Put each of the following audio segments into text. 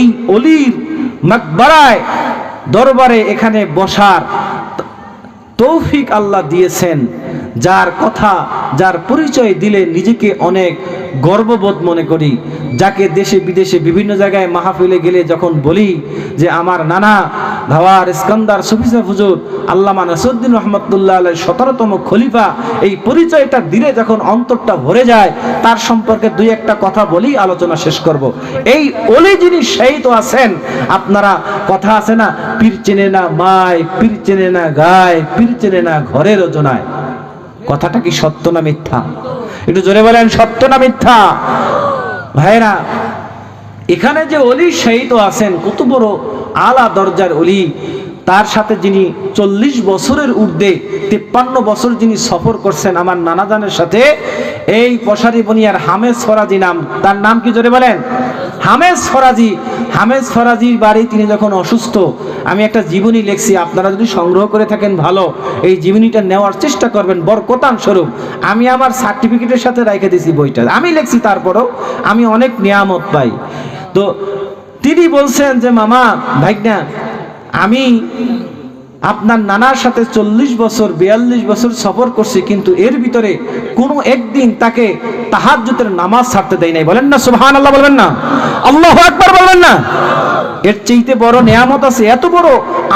এই অলির মাকবারায় দরবারে এখানে বসার তৌফিক আল্লাহ দিয়েছেন, যার কথা, যার পরিচয় দিলে নিজেকে অনেক গর্ববোধ মনে করি। যাকে দেশে বিদেশে বিভিন্ন জায়গায় মাহফিলে গেলে যখন বলি যে, আমার নানা ধাওয়ার ইস্কান্দার সুফিসা হুজুর আল্লামা নাসুদ্দিন রহমতুল্লাহ আলের সতেরোতম খলিফা, এই পরিচয়টা দিলে যখন অন্তরটা ভরে যায়, তার সম্পর্কে দুই একটা কথা বলি আলোচনা শেষ করব। এই অলি যিনি সেই তো আছেন। আপনারা কথা আছে না, পীর চেনে না মায় পীর চেনে না গায় পীর চেনে না ঘরের ওজনায় কথাটা কি সত্য না মিথ্যা? একটু জোরে বলেন, সত্য না মিথ্যা? ভাইরা এখানে যে অলি তো আছেন। কত বড় আলা দরজার অলি। তার সাথে যিনি চল্লিশ বছরের ঊর্ধ্বে, তিপ্পান্ন বছর যিনি সফর করছেন আমার নানাজানের সাথে, এই পশারি বনিয়ার হামেজ ফরাজি নাম। তার নাম কি জোরে বলেন? হামেজ ফরাজি। হামেজ ফরাজির বাড়ি তিনি যখন অসুস্থ, আমি একটা জীবনী লিখছি, আপনারা যদি সংগ্রহ করে থাকেন ভালো, এই জীবনীটা নেওয়ার চেষ্টা করবেন, বরকতান স্বরূপ। আমি আমার সার্টিফিকেটের সাথে রেখে দিয়েছি বইটা। আমি লিখছি তারপরও, আমি অনেক নিয়ামত পাই। তো তিনি বলছেন যে, মামা, ভাইগনা, আমি আপনার নানার সাথে চল্লিশ বছর, বিয়াল্লিশ বছর সফর করছি, কিন্তু এর ভিতরে কোনো একদিন তাকে তাহাজ্জুতের নামাজ ছাড়তে দেয় নাই। বলেন না সুবহান আল্লাহ বলবেন না। আল্লাহ আকবার বলবেন না। এর চেইতে বড় নেয়ামত আছে, এত বড়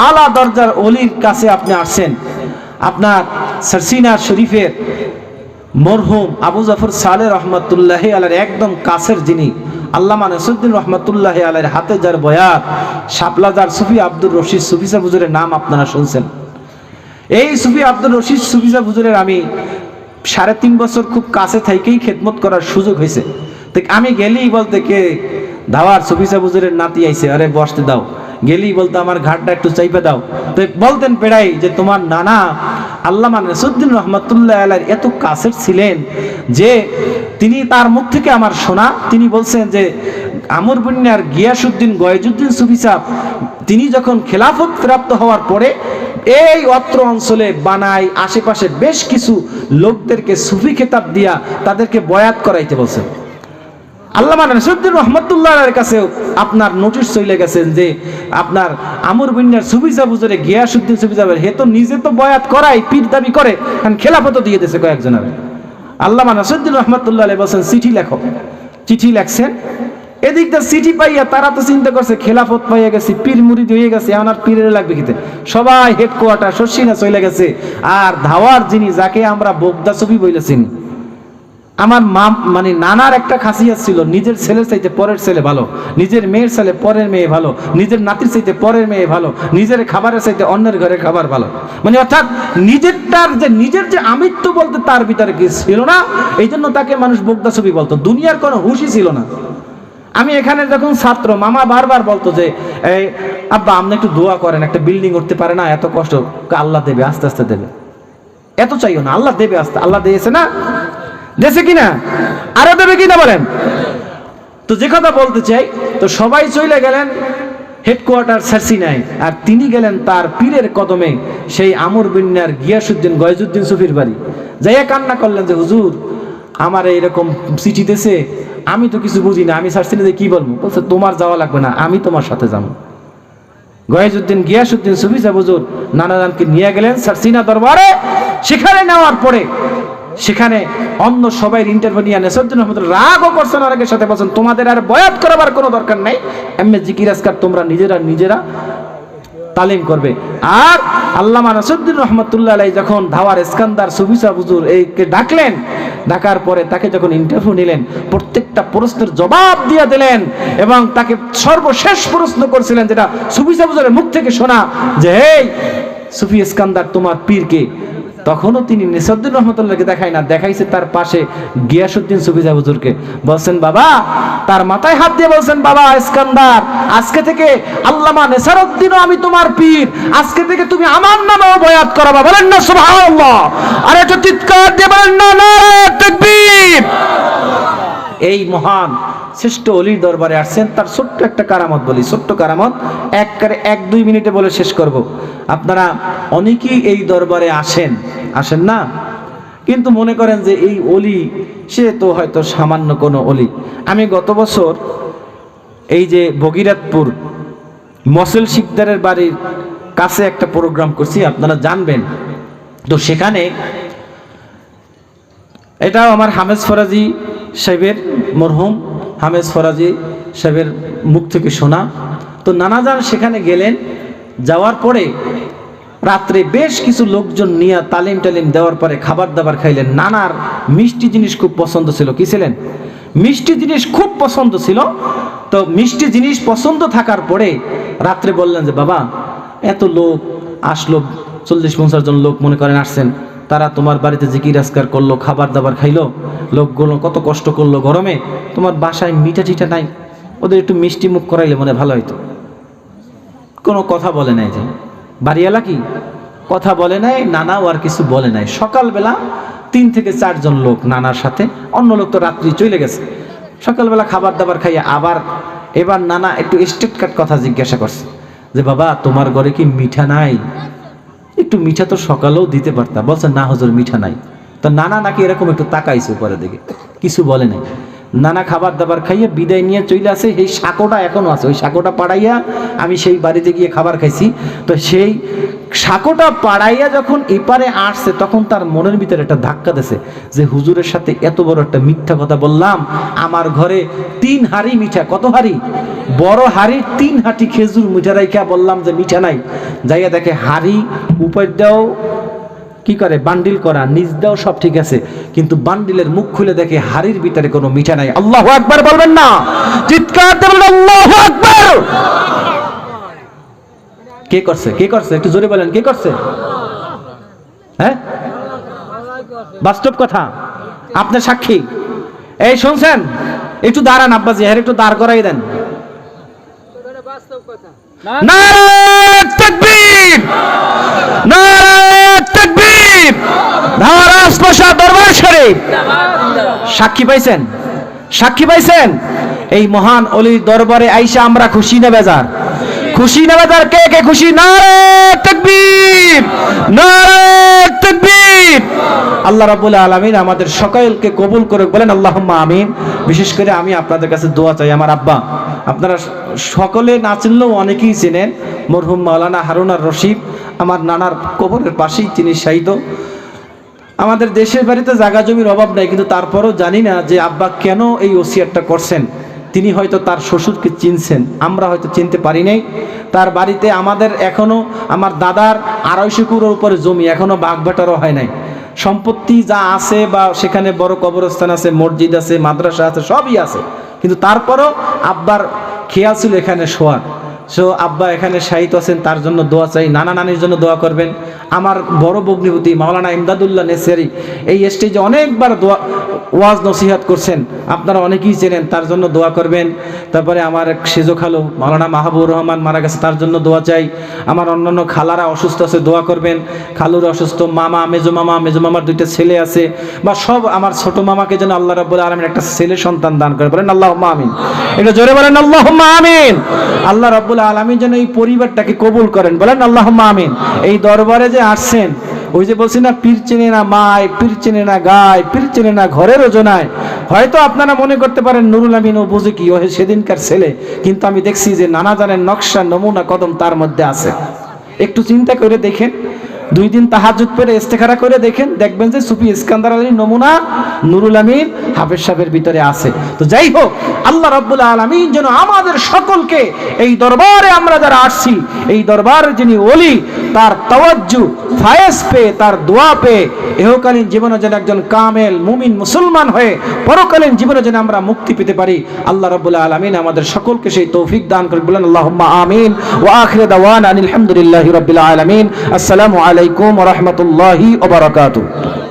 আলা দরজার অলির কাছে আপনি আসছেন। আপনার সারসিনা শরীফের মরহুম আবু জাফর সালে রহমতুল্লাহ আলার একদম কাছের যিনি আল্লামা নসুদ্দিন রহমতুল্লাহ আলের হাতে যার বয়াত শাপলাদার সুফি আব্দুর রশিদ সুফিসা হুজুরের নাম আপনারা শুনছেন। এই সুফি আব্দুর রশিদ সুফিসা হুজুরের আমি সাড়ে তিন বছর খুব কাছে থেকেই খেদমত করার সুযোগ হয়েছে। তো আমি গেলেই বলতে কে, ধাওয়ার সুফিসা হুজুরের নাতি আইছে, আরে বসতে দাও। গেলেই বলতো আমার ঘাটটা একটু চাইপে দাও। তো বলতেন পেড়াই যে তোমার নানা আল্লামা নসুদ্দিন রহমতুল্লাহ আলার এত কাছের ছিলেন যে তিনি তার মুখ থেকে আমার শোনা। তিনি বলছেন যে, আমর বন্যার গিয়াসুদ্দিন গয়জুদ্দিন সুফি সাহ, তিনি যখন খেলাফত প্রাপ্ত হওয়ার পরে এই অত্র অঞ্চলে বানাই আশেপাশে বেশ কিছু লোকদেরকে সুফি খেতাব দিয়া তাদেরকে বয়াত করাইতে বলছেন। আল্লাহ নাসিরুদ্দিন রহমতুল্লাহ কাছে আপনার নোটিশ চলে গেছেন যে, আপনার আমর বিন্যার সুবিজা বুজরে গিয়াসুদ্দিন সুবিজা হে তো নিজে তো বয়াত করাই পীর দাবি করে, কারণ খেলাফত দিয়ে দিয়েছে কয়েকজনের। আল্লাহ নাসুদ্দিন রহমতুল্লাহ বলছেন, চিঠি লেখো। চিঠি লেখছেন। এদিকটা চিঠি পাইয়া তারা তো চিন্তা করছে, খেলাফত পাইয়া গেছে, পীর মুড়িদ হয়ে গেছে আমার পীরের লাগবে খেতে সবাই হেডকোয়ার্টার শস্যিনা চলে গেছে। আর ধাওয়ার যিনি, যাকে আমরা বোগদা ছবি বইলেছেন আমার মা মানে নানার একটা খাসিয়াত ছিল, নিজের ছেলের চাইতে পরের ছেলে ভালো, নিজের মেয়ের ছেলে পরের মেয়ে ভালো, নিজের নাতির চাইতে পরের মেয়ে ভালো, নিজের খাবারের চাইতে অন্যের ঘরের খাবার ভালো। মানে অর্থাৎ নিজেরটার যে, নিজের যে আমিত্ব বলতে তার ভিতরে কি ছিল না এই জন্য তাকে মানুষ বোগদা ছবি বলতো। দুনিয়ার কোনো হুশই ছিল না। আমি এখানে যখন ছাত্র, মামা বারবার বলতো যে, এই, আব্বা, আপনি একটু দোয়া করেন, একটা বিল্ডিং উঠতে পারে না, এত কষ্ট আল্লাহ দেবে, আস্তে আস্তে দেবে। এত চাইও না, আল্লাহ দেবে আস্তে, আল্লাহ দিয়েছে না দেশে কিনা? আরও দেবে কিনা বলেন? তো যে কথা বলতে চাই, তো সবাই চলে গেলেন হেডকোয়ার্টার সার্সি নাই, আর তিনি গেলেন তার পীরের কদমে, সেই আমর বিন্যার গিয়াসুদ্দিন গয়জুদ্দিন সুফির বাড়ি। যাইয়া কান্না করলেন যে, হুজুর, আমার এইরকম চিঠি দেশে আমি তো কিছু বুঝি না, আমি সার্সি যে কি বলব? বলছে, তোমার যাওয়া লাগবে না, আমি তোমার সাথে যাব। গয়াজুদ্দিন গিয়াসুদ্দিন সুফিসা বুজুর নানাদানকে নিয়ে গেলেন সারসিনা দরবারে, সেখানে নেওয়ার পরে সেখানে অন্য সবাই ইন্টারভিউ নিয়ে নেসরুদ্দিন আহমদ রাগও করছেন অনেকের সাথে, বলছেন, তোমাদের আর বয়াত করাবার কোনো দরকার নাই। এমনি জিকির, আজকার তোমরা নিজেরা নিজেরা তালিম করবে। আর আল্লামা নাসুদ্দিন রহমতুল্লাহ আলাই যখন ধাওয়ার ইস্কান্দার সুবিসা বুজুর এইকে ডাকলেন, ডাকার পরে তাকে যখন ইন্টারভিউ নিলেন, প্রত্যেকটা প্রশ্নের জবাব দিয়ে দিলেন এবং তাকে সর্বশেষ প্রশ্ন করছিলেন যেটা সুবিসা বুজুরের মুখ থেকে শোনা যে এই সুফি ইস্কান্দার, তোমার পীরকে তখনও তিনি নিসদ্দিন রহমতুল্লাহকে দেখায় না, দেখাইছে তার পাশে গিয়াসুদ্দিন সুবিজা হুজুরকে। বলছেন, বাবা, তার মাথায় হাত দিয়ে বলছেন, বাবা, ইস্কান্দার, আজকে থেকে আল্লামা নেসারুদ্দিনও আমি তোমার পীর। আজকে থেকে তুমি আমার নামেও বয়াত করাবা। বলেন না, সুবহানাল্লাহ। আর একটু চিৎকার দিয়ে বলেন, না নারে তাকবীর! এই মহান শ্রেষ্ঠ অলির দরবারে আসছেন, তার ছোট্ট একটা কারামত বলি, ছোট্ট কারামত এক এক দুই মিনিটে বলে শেষ করব। আপনারা অনেকেই এই দরবারে আসেন আসেন না। কিন্তু মনে করেন যে এই অলি, সে তো হয়তো সামান্য কোনো অলি। আমি গত বছর এই যে ভগীরথপুর মসেল শিকদারের বাড়ির কাছে একটা প্রোগ্রাম করছি, আপনারা জানবেন। তো সেখানে এটাও আমার হামেজ ফরাজি সাহেবের মরহুম, হামেজ ফরাজি সাহেবের মুখ থেকে শোনা। তো নানাজান সেখানে গেলেন, যাওয়ার পরে রাত্রে বেশ কিছু লোকজন নিয়ে তালিম টালিম দেওয়ার পরে খাবার দাবার খাইলেন। নানার মিষ্টি জিনিস খুব পছন্দ ছিল। কি ছিলেন? মিষ্টি জিনিস খুব পছন্দ ছিল। তো মিষ্টি জিনিস পছন্দ থাকার পরে রাত্রে বললেন যে, বাবা, এত লোক আসলো, চল্লিশ পঞ্চাশ জন লোক মনে করেন আসছেন। তারা তোমার বাড়িতে জিকির আজকার করল, খাবার দাবার খাইলো। লোকগুলো কত কষ্ট করল গরমে। তোমার বাসায় মিঠা টিঠা নাই। ওদের একটু মিষ্টি মুখ করাইলে মনে ভালো হইতো। কোনো কথা বলে নাই যে। বাড়িওয়ালা কি? কথা বলে নাই, নানাও আর কিছু বলে নাই। সকালবেলা তিন থেকে চারজন লোক নানার সাথে, অন্য লোক তো রাত্রি চলে গেছে। সকালবেলা খাবার দাবার খাইয়ে আবার এবার নানা একটু স্টেট কাট কথা জিজ্ঞাসা করছে যে, বাবা, তোমার ঘরে কি মিঠা নাই? একটু মিঠা তো সকালেও দিতে পারতাম। বলছে, না হুজুর, মিঠা নাই। তো নানা নাকি এরকম একটু তাকাইছে উপরে দিকে। কিছু বলে নাই। নানা খাবার দাবার খাইয়ে বিদায় নিয়ে চলে আসে সেই সাঁকোটা এখনও আছে। ওই সাঁকোটা পাড়াইয়া আমি সেই বাড়িতে গিয়ে খাবার খাইছি। তো সেই সাঁকোটা পাড়াইয়া যখন এপারে আসছে, তখন তার মনের ভিতরে একটা ধাক্কা দিছে যে, হুজুরের সাথে এত বড় একটা মিথ্যা কথা বললাম। আমার ঘরে তিন হাড়ি মিঠা। কত হাড়ি? বড় হাড়ির তিন হাঁটি খেজুর মিঠা রাইখা বললাম যে, মিঠা নাই। যাইয়া দেখে হাড়ি উপর দাও কি করে? বান্ডিল করা নিজ দাও সব ঠিক আছে কিন্তু বান্ডিলের মুখ খুলে দেখে হাড়ির ভিতরে কোনো মিঠা নাই। আল্লাহ আকবার বলবেন না। চিৎকার দিয়ে বলবেন আল্লাহ আকবার! কে করছে? কে করছে? একটু জোরে বলেন কে করছে? হ্যাঁ? বাস্তব কথা। আপনার সাক্ষী। এই শুনছেন? একটু দাঁড়ান আব্বাজি হ্যাঁ একটু দাঁড় করাই দেন। নারায়ে তাকবীর নারায়ে তাকবীর ধারাস পাশা দরবার শরীফ সাক্ষী পাইছেন? সাক্ষী পাইছেন? এই মহান অলির দরবারে আইসা আমরা খুশি না বেজার। খুশি না বেজার কে কে খুশি? আল্লাহ রাব্বুল আলামিন আমাদের সকলকে কবুল করে বলেন আল্লাহুম্মা আমিন। বিশেষ করে আমি আপনাদের কাছে দোয়া চাই, আমার আব্বা। আপনারা সকলে না চিনলেও অনেকেই চেনেন, মরহুম মাওলানা হারুনার রশিদ, আমার নানার কবরের পাশেই তিনি শাহিদ আমাদের দেশের বাড়িতে জায়গা জমির অভাব নাই, কিন্তু তারপরও জানি না যে আব্বা কেন এই ওসিয়ারটা করছেন। তিনি হয়তো তার শ্বশুরকে চিনছেন, আমরা হয়তো চিনতে পারি নাই। তার বাড়িতে আমাদের এখনও, আমার দাদার আড়াইশো কুড়োর উপরে জমি, এখনও বাঘবাটারও হয় নাই। সম্পত্তি যা আছে বা সেখানে বড় কবরস্থান আছে, মসজিদ আছে, মাদ্রাসা আছে, সবই আছে। কিন্তু তারপরও আব্বার খেয়াল ছিল এখানে শোয়ার। সো আব্বা এখানে শাহিত আছেন, তার জন্য দোয়া চাই। নানা নানির জন্য দোয়া করবেন। আমার বড় বগ্নিপতি মাওলানা ইমদাদুল্লাহ নেসারি এই স্টেজে অনেকবার দোয়া, ওয়াজ নসিহাত করছেন। আপনারা অনেকেই চেনেন, তার জন্য দোয়া করবেন। তারপরে আমার এক সেজো খালো, মাওলানা মাহবুর রহমান মারা গেছে, তার জন্য দোয়া চাই। আমার অন্যান্য খালারা অসুস্থ আছে, দোয়া করবেন। খালুর অসুস্থ, মামা, মেজো মামা, মেজো মামার দুইটা ছেলে আছে। বা সব আমার ছোট মামাকে যেন আল্লাহ রাব্বুল আলামিন একটা ছেলে সন্তান দান করে। বলেন আল্লাহুম্মা আমিন। এটা জোরে বলেন আল্লাহুম্মা আমিন। আল্লাহ রাব্বুল আলমী যেন এই পরিবারটাকে কবুল করেন। বলেন আল্লাহ আমিন। এই দরবারে যে আসছেন, ওই যে বলছি না, পীর চেনে না মায়, পীর চেনে না গায়, পীর চেনে না ঘরের ওজনায় হয়তো আপনারা মনে করতে পারেন, নুরুল আমিন ও বুঝে কি ও সেদিনকার ছেলে। কিন্তু আমি দেখছি যে নানা জানের নকশা, নমুনা, কদম তার মধ্যে আছে। একটু চিন্তা করে দেখেন দুই দিন তাহাজুদ পেরে ইস্তেখারা করে দেখেন, দেখবেন যে সুফি ইস্কান্দার আলীর নমুনা নুরুল আমিন হাফেজ সাহেবের ভিতরে আছে। তো যাই হোক, আল্লাহ রাব্বুল আলামিন যেন আমাদের সকলকে এই দরবারে আমরা যারা আসছি, এই দরবার যিনি ওলি তার তাওয়াজ্জু ফায়েজ পেয়ে, তার দোয়া পেয়ে এহকালীন জীবনে যেন একজন কামেল মুমিন মুসলমান হয়ে, পরকালীন জীবনে যেন আমরা মুক্তি পেতে পারি। আল্লাহ রাব্বুল আলামিন আমাদের সকলকে সেই তৌফিক দান করে বলেন, আল্লাহুম্মা আমিন ওয়া আখির দাওয়ানা আলহামদুলিল্লাহি রাব্বিল আলামিন। আসসালামু আলাইকুম রাহমাতুল্লাহি ওয়া বারাকাতুহু।